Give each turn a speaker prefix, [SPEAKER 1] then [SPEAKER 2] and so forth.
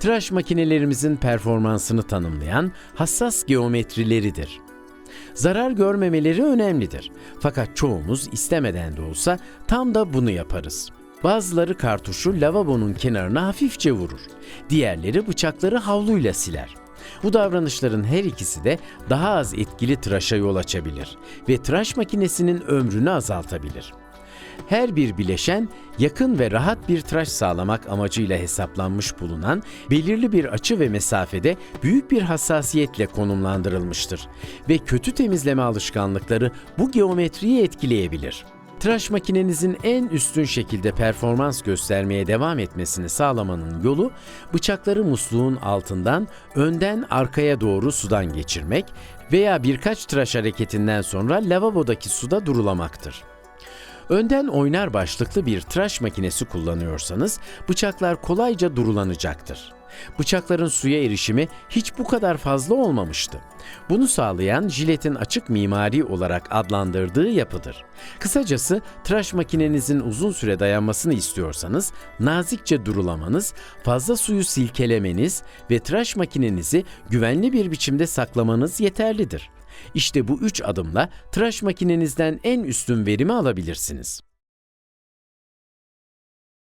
[SPEAKER 1] Tıraş makinelerimizin performansını tanımlayan hassas geometrileridir. Zarar görmemeleri önemlidir. Fakat çoğumuz istemeden de olsa tam da bunu yaparız. Bazıları kartuşu lavabonun kenarına hafifçe vurur. Diğerleri bıçakları havluyla siler. Bu davranışların her ikisi de daha az etkili tıraşa yol açabilir ve tıraş makinesinin ömrünü azaltabilir. Her bir bileşen yakın ve rahat bir tıraş sağlamak amacıyla hesaplanmış bulunan belirli bir açı ve mesafede büyük bir hassasiyetle konumlandırılmıştır ve kötü temizleme alışkanlıkları bu geometriyi etkileyebilir. Tıraş makinenizin en üstün şekilde performans göstermeye devam etmesini sağlamanın yolu bıçakları musluğun altından önden arkaya doğru sudan geçirmek veya birkaç tıraş hareketinden sonra lavabodaki suda durulamaktır. Önden oynar başlıklı bir tıraş makinesi kullanıyorsanız bıçaklar kolayca durulanacaktır. Bıçakların suya erişimi hiç bu kadar fazla olmamıştı. Bunu sağlayan jiletin açık mimari olarak adlandırdığı yapıdır. Kısacası tıraş makinenizin uzun süre dayanmasını istiyorsanız nazikçe durulamanız, fazla suyu silkelemeniz ve tıraş makinenizi güvenli bir biçimde saklamanız yeterlidir. İşte bu üç adımla tıraş makinenizden en üstün verimi alabilirsiniz.